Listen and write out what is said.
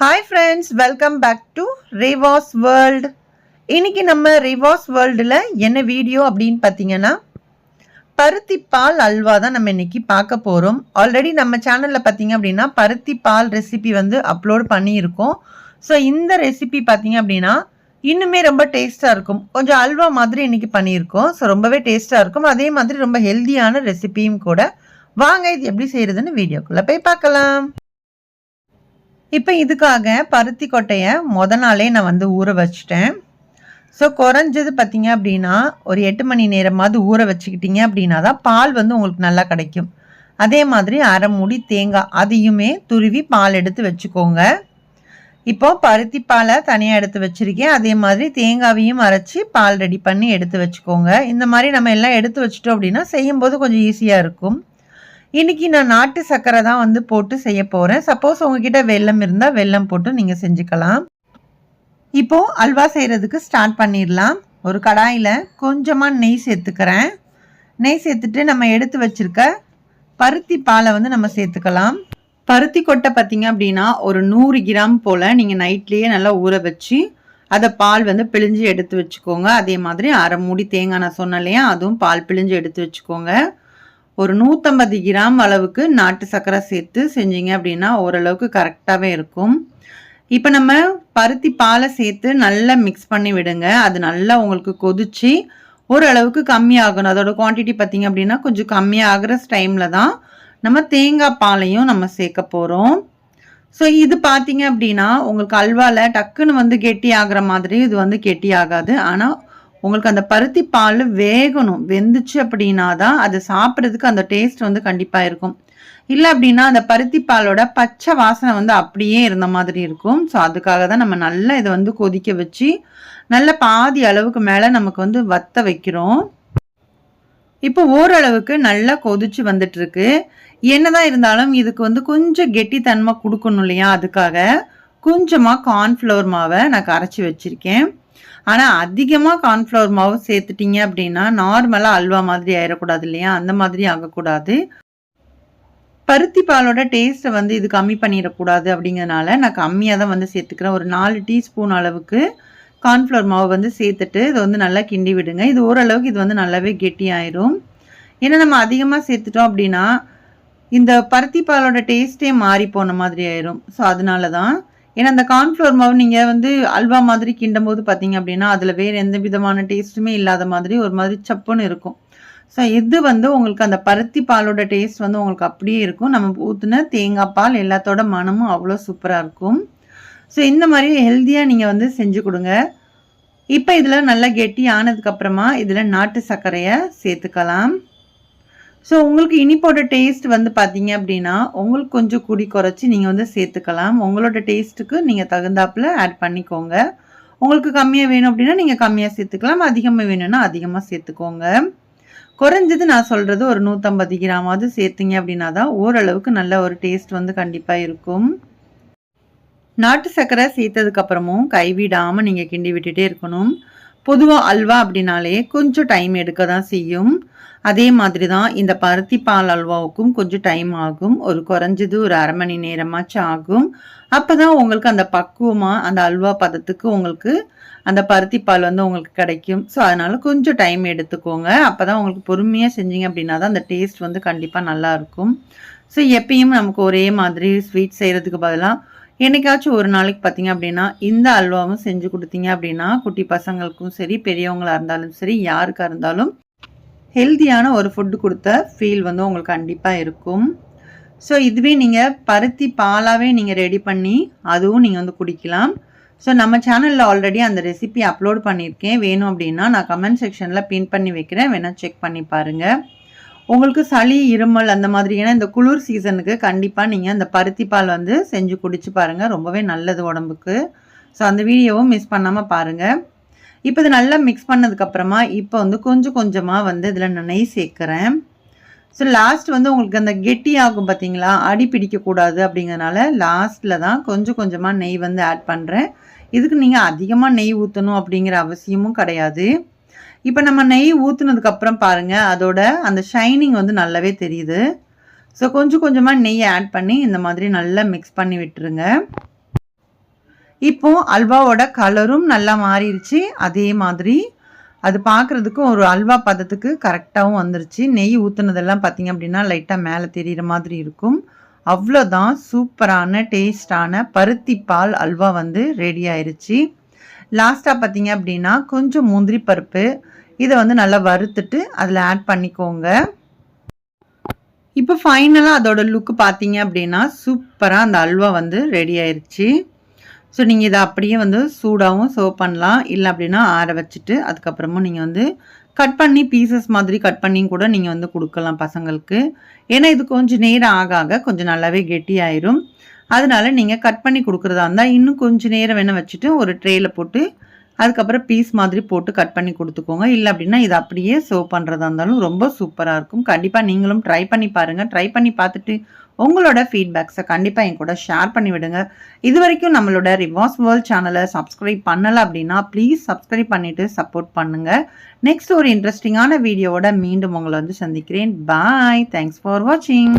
Hi friends welcome back to Reva's world இன்னைக்கு நம்ம ரேவாஸ் வேர்ல்டில் என்ன வீடியோ அப்படின்னு பார்த்தீங்கன்னா பருத்தி பால் அல்வா தான் நம்ம இன்னைக்கு பார்க்க போகிறோம் ஆல்ரெடி நம்ம சேனலில் பார்த்தீங்க அப்படின்னா பருத்தி பால் ரெசிபி வந்து அப்லோட் பண்ணியிருக்கோம். ஸோ இந்த ரெசிபி பார்த்தீங்க அப்படின்னா இன்னுமே ரொம்ப டேஸ்ட்டாக இருக்கும். கொஞ்சம் அல்வா மாதிரி இன்னைக்கு பண்ணியிருக்கோம். ஸோ ரொம்பவே டேஸ்ட்டாக இருக்கும். அதே மாதிரி ரொம்ப ஹெல்த்தியான ரெசிபியும் கூட. வாங்க இது எப்படி செய்கிறதுன்னு வீடியோக்குள்ளே போய் பார்க்கலாம். இப்போ இதுக்காக பருத்தி கொட்டையை முத நாளே நான் வந்து ஊற வச்சிட்டேன். ஸோ குறைஞ்சது பார்த்தீங்க அப்படின்னா ஒரு எட்டு மணி நேரமாவது ஊற வச்சுக்கிட்டீங்க அப்படின்னா தான் பால் வந்து உங்களுக்கு நல்லா கிடைக்கும். அதே மாதிரி அரை மூடி தேங்காய் அதையுமே துருவி பால் எடுத்து வச்சுக்கோங்க. இப்போ பருத்தி பாலை தனியாக எடுத்து வச்சுருக்கேன். அதே மாதிரி தேங்காவையும் அரைச்சி பால் ரெடி பண்ணி எடுத்து வச்சுக்கோங்க. இந்த மாதிரி நம்ம எல்லாம் எடுத்து வச்சிட்டோம் அப்படின்னா செய்யும்போது கொஞ்சம் ஈஸியாக இருக்கும். இன்றைக்கி நான் நாட்டு சர்க்கரை தான் வந்து போட்டு செய்ய போகிறேன் சப்போஸ் உங்ககிட்ட வெல்லம் இருந்தால் வெல்லம் போட்டு நீங்கள் செஞ்சுக்கலாம். இப்போது அல்வா செய்கிறதுக்கு ஸ்டார்ட் பண்ணிடலாம். ஒரு கடாயில் கொஞ்சமாக நெய் சேர்த்துக்கிறேன். நெய் சேர்த்துட்டு நம்ம எடுத்து வச்சுருக்க பருத்தி பாலை வந்து நம்ம சேர்த்துக்கலாம். பருத்தி கொட்டை பார்த்தீங்க அப்படின்னா ஒரு நூறு கிராம் போல் நீங்கள் நைட்லேயே நல்லா ஊற வச்சு அதை பால் வந்து பிழிஞ்சு எடுத்து வச்சுக்கோங்க. அதே மாதிரி அரை மூடி தேங்காய் நான் சொன்னேன் அதுவும் பால் பிழிஞ்சு எடுத்து வச்சுக்கோங்க. ஒரு நூற்றம்பது கிராம் அளவுக்கு நாட்டு சர்க்கரை சேர்த்து செஞ்சீங்க அப்படின்னா ஓரளவுக்கு கரெக்டாகவே இருக்கும். இப்போ நம்ம பருத்தி பாலை சேர்த்து நல்லா மிக்ஸ் பண்ணி விடுங்க. அது நல்லா உங்களுக்கு கொதிச்சு ஓரளவுக்கு கம்மியாகணும். அதோட குவான்டிட்டி பார்த்தீங்க அப்படின்னா கொஞ்சம் கம்மியாகிற டைமில் தான் நம்ம தேங்காய் பாலையும் நம்ம சேர்க்க போகிறோம் ஸோ இது பார்த்தீங்க அப்படின்னா உங்களுக்கு அல்வாவில் டக்குன்னு வந்து கெட்டி ஆகிற மாதிரி இது வந்து கெட்டி ஆகாது ஆனால் உங்களுக்கு அந்த பருத்தி பால் வேகணும். வெந்துச்சு அப்படின்னா தான் அது சாப்பிட்றதுக்கு அந்த டேஸ்ட் வந்து கண்டிப்பாக இருக்கும். இல்லை அப்படின்னா அந்த பருத்தி பாலோட பச்சை வாசனை வந்து அப்படியே இருந்த மாதிரி இருக்கும். ஸோ அதுக்காக தான் நம்ம நல்லா இதை வந்து கொதிக்க வச்சு நல்ல பாதி அளவுக்கு மேலே நமக்கு வந்து வத்த வைக்கிறோம். இப்போ ஓரளவுக்கு நல்லா கொதிச்சு வந்துட்டுருக்கு. என்ன என்னதான் இருந்தாலும் இதுக்கு வந்து கொஞ்சம் கெட்டித்தன்மை கொடுக்கணும் இல்லையா? அதுக்காக கொஞ்சமாக கார்ன்ஃப்ளவர் மாவை நான் கரைச்சி வச்சுருக்கேன். ஆனால் அதிகமாக கார்ன்ஃப்ளவர் மாவு சேர்த்துட்டீங்க அப்படின்னா நார்மலாக அல்வா மாதிரி ஆயிடக்கூடாது இல்லையா? அந்த மாதிரி ஆகக்கூடாது. பருத்தி பாலோட டேஸ்ட்டை வந்து இது கம்மி பண்ணிடக்கூடாது அப்படிங்கிறனால நான் கம்மியாக தான் வந்து சேர்த்துக்கிறேன். ஒரு நாலு டீஸ்பூன் அளவுக்கு கார்ன்ஃப்ளவர் மாவு வந்து சேர்த்துட்டு இதை வந்து நல்லா கிண்டி விடுங்க. இது ஓரளவுக்கு இது வந்து நல்லாவே கெட்டி ஆயிரும் ஏன்னா நம்ம அதிகமாக சேர்த்துட்டோம் அப்படின்னா இந்த பருத்தி பாலோட டேஸ்ட்டே மாறி போன மாதிரி ஆயிரும். ஸோ அதனால தான் ஏன்னா அந்த கார்ன்ஃப்ளவர் மாவு நீங்கள் வந்து அல்வா மாதிரி கிண்டும் போது பார்த்தீங்க அப்படின்னா அதில் வேறு எந்த விதமான டேஸ்ட்டுமே இல்லாத மாதிரி ஒரு மாதிரி சப்புன்னு இருக்கும். ஸோ இது வந்து உங்களுக்கு அந்த பருத்தி பாலோட டேஸ்ட் வந்து உங்களுக்கு அப்படியே இருக்கும். நம்ம ஊற்றுன தேங்காய் பால் எல்லாத்தோட மனமும் அவ்வளோ சூப்பராக இருக்கும். ஸோ இந்த மாதிரி ஹெல்த்தியாக நீங்கள் வந்து செஞ்சு கொடுங்க. இப்போ இதில் நல்லா கெட்டி ஆனதுக்கப்புறமா இதில் நாட்டு சர்க்கரையை சேர்த்துக்கலாம். ஸோ உங்களுக்கு இனிப்போட டேஸ்ட் வந்து பார்த்தீங்க அப்படின்னா உங்களுக்கு கொஞ்சம் கூடி குறைச்சி நீங்கள் வந்து சேர்த்துக்கலாம். உங்களோட டேஸ்ட்டுக்கு நீங்கள் தகுந்தாப்பில் ஆட் பண்ணிக்கோங்க. உங்களுக்கு கம்மியாக வேணும் அப்படின்னா நீங்கள் கம்மியாக சேர்த்துக்கலாம். அதிகமாக வேணும்னா அதிகமாக சேர்த்துக்கோங்க. குறைஞ்சது நான் சொல்கிறது ஒரு நூற்றம்பது கிராமாவது சேர்த்திங்க அப்படின்னா தான் ஓரளவுக்கு நல்ல ஒரு டேஸ்ட் வந்து கண்டிப்பாக இருக்கும். நாட்டு சர்க்கரை சேர்த்ததுக்கப்புறமும் கைவிடாமல் நீங்கள் கிண்டி விட்டுட்டே இருக்கணும். பொதுவாக அல்வா அப்படின்னாலே கொஞ்சம் டைம் எடுக்க தான் செய்யும். அதே மாதிரி தான் இந்த பருத்தி பால் அல்வாவுக்கும் கொஞ்சம் டைம் ஆகும். ஒரு குறைஞ்சது ஒரு அரை மணி நேரமாச்சும் ஆகும். அப்போ தான் உங்களுக்கு அந்த பக்குவமாக அந்த அல்வா பதத்துக்கு உங்களுக்கு அந்த பருத்தி பால் வந்து உங்களுக்கு கிடைக்கும். ஸோ அதனால் கொஞ்சம் டைம் எடுத்துக்கோங்க. அப்போ தான் உங்களுக்கு பொறுமையாக செஞ்சீங்க அப்படின்னா தான் அந்த டேஸ்ட் வந்து கண்டிப்பாக நல்லாயிருக்கும் ஸோ எப்பயும் நமக்கு ஒரே மாதிரி ஸ்வீட் செய்கிறதுக்கு பதிலாக என்றைக்காச்சும் ஒரு நாளைக்கு பார்த்தீங்க அப்படின்னா இந்த அல்வாவும் செஞ்சு கொடுத்தீங்க அப்படின்னா குட்டி பசங்களுக்கும் சரி பெரியவங்களாக இருந்தாலும் சரி யாருக்காக இருந்தாலும் ஹெல்த்தியான ஒரு ஃபுட்டு கொடுத்த ஃபீல் வந்து உங்களுக்கு கண்டிப்பாக இருக்கும். ஸோ இதுவே நீங்கள் பருத்தி பாலாகவே நீங்கள் ரெடி பண்ணி அதுவும் நீங்கள் வந்து குடிக்கலாம். ஸோ நம்ம சேனலில் ஆல்ரெடி அந்த ரெசிபி அப்லோட் பண்ணியிருக்கேன். வேணும் அப்படின்னா நான் கமெண்ட் செக்ஷனில் பின் பண்ணி வைக்கிறேன். வேணால் செக் பண்ணி பாருங்கள் உங்களுக்கு சளி இருமல் அந்த மாதிரி ஏன்னா இந்த குளிர் சீசனுக்கு கண்டிப்பாக நீங்கள் அந்த பருத்தி பால் வந்து செஞ்சு குடிச்சு பாருங்கள் ரொம்பவே நல்லது உடம்புக்கு. ஸோ அந்த வீடியோவும் மிஸ் பண்ணாமல் பாருங்கள் இப்போ இது நல்லா மிக்ஸ் பண்ணதுக்கப்புறமா இப்போ வந்து கொஞ்சம் கொஞ்சமாக வந்து இதில் நான் நெய் சேர்க்குறேன். ஸோ லாஸ்ட் வந்து உங்களுக்கு அந்த கெட்டி ஆகும் பார்த்தீங்களா? அடி பிடிக்கக்கூடாது அப்படிங்கிறனால லாஸ்ட்டில் தான் கொஞ்சம் கொஞ்சமாக நெய் வந்து ஆட் பண்ணுறேன் இதுக்கு நீங்கள் அதிகமாக நெய் ஊற்றணும் அப்படிங்கிற அவசியமும் கிடையாது. இப்போ நம்ம நெய் ஊற்றுனதுக்கப்புறம் பாருங்கள் அதோட அந்த ஷைனிங் வந்து நல்லாவே தெரியுது. ஸோ கொஞ்சம் கொஞ்சமாக நெய் ஆட் பண்ணி இந்த மாதிரி நல்லா மிக்ஸ் பண்ணி விட்டுருங்க. இப்போ அல்வாவோட கலரும் நல்லா மாறிடுச்சு. அதே மாதிரி அது பார்க்குறதுக்கும் ஒரு அல்வா பதத்துக்கு கரெக்டாகவும் வந்துருச்சு. நெய் ஊற்றுனதெல்லாம் பார்த்தீங்க அப்படின்னா லைட்டாக மேலே தெரிகிற மாதிரி இருக்கும். அவ்வளோதான் சூப்பரான டேஸ்டான பருத்தி பால் அல்வா வந்து ரெடி ஆயிடுச்சு லாஸ்ட்டாக பார்த்தீங்க அப்படின்னா கொஞ்சம் முந்திரி பருப்பு. இதை வந்து நல்லா வறுத்துட்டு அதில் ஆட் பண்ணிக்கோங்க. இப்போ ஃபைனலாக அதோட லுக்கு பார்த்தீங்க அப்படின்னா சூப்பராக அந்த அல்வா வந்து ரெடி ஆயிடுச்சு ஸோ நீங்கள் இதை அப்படியே வந்து சூடாகவும் சர்வ் பண்ணலாம். இல்லை அப்படின்னா ஆற வச்சுட்டு அதுக்கப்புறமும் நீங்கள் வந்து கட் பண்ணி பீசஸ் மாதிரி கட் பண்ணியும் கூட நீங்கள் வந்து கொடுக்கலாம் பசங்களுக்கு. ஏன்னா இது கொஞ்சம் நேரம் ஆக ஆக கொஞ்சம் நல்லாவே கெட்டி ஆயிரும் அதனால நீங்கள் கட் பண்ணி கொடுக்குறதா இருந்தால் இன்னும் கொஞ்சம் நேரம் வேணால் வச்சுட்டு ஒரு ட்ரேயில் போட்டு அதுக்கப்புறம் பீஸ் மாதிரி போட்டு கட் பண்ணி கொடுத்துக்கோங்க. இல்லை அப்படின்னா இது அப்படியே சர்வ் பண்ணுறதா இருந்தாலும் ரொம்ப சூப்பராக இருக்கும். கண்டிப்பாக நீங்களும் ட்ரை பண்ணி பாருங்கள் ட்ரை பண்ணி பார்த்துட்டு உங்களோட ஃபீட்பேக்ஸை கண்டிப்பாக என் கூட ஷேர் பண்ணி விடுங்க. இது வரைக்கும் நம்மளோட ரிவாஸ் வேர்ல்ட் சேனலை சப்ஸ்கிரைப் பண்ணலை அப்படின்னா ப்ளீஸ் சப்ஸ்கிரைப் பண்ணிவிட்டு சப்போர்ட் பண்ணுங்கள் நெக்ஸ்ட் ஒரு இன்ட்ரெஸ்டிங்கான வீடியோவோட மீண்டும் உங்களை வந்து சந்திக்கிறேன். பாய் தேங்க்ஸ் ஃபார் வாட்சிங்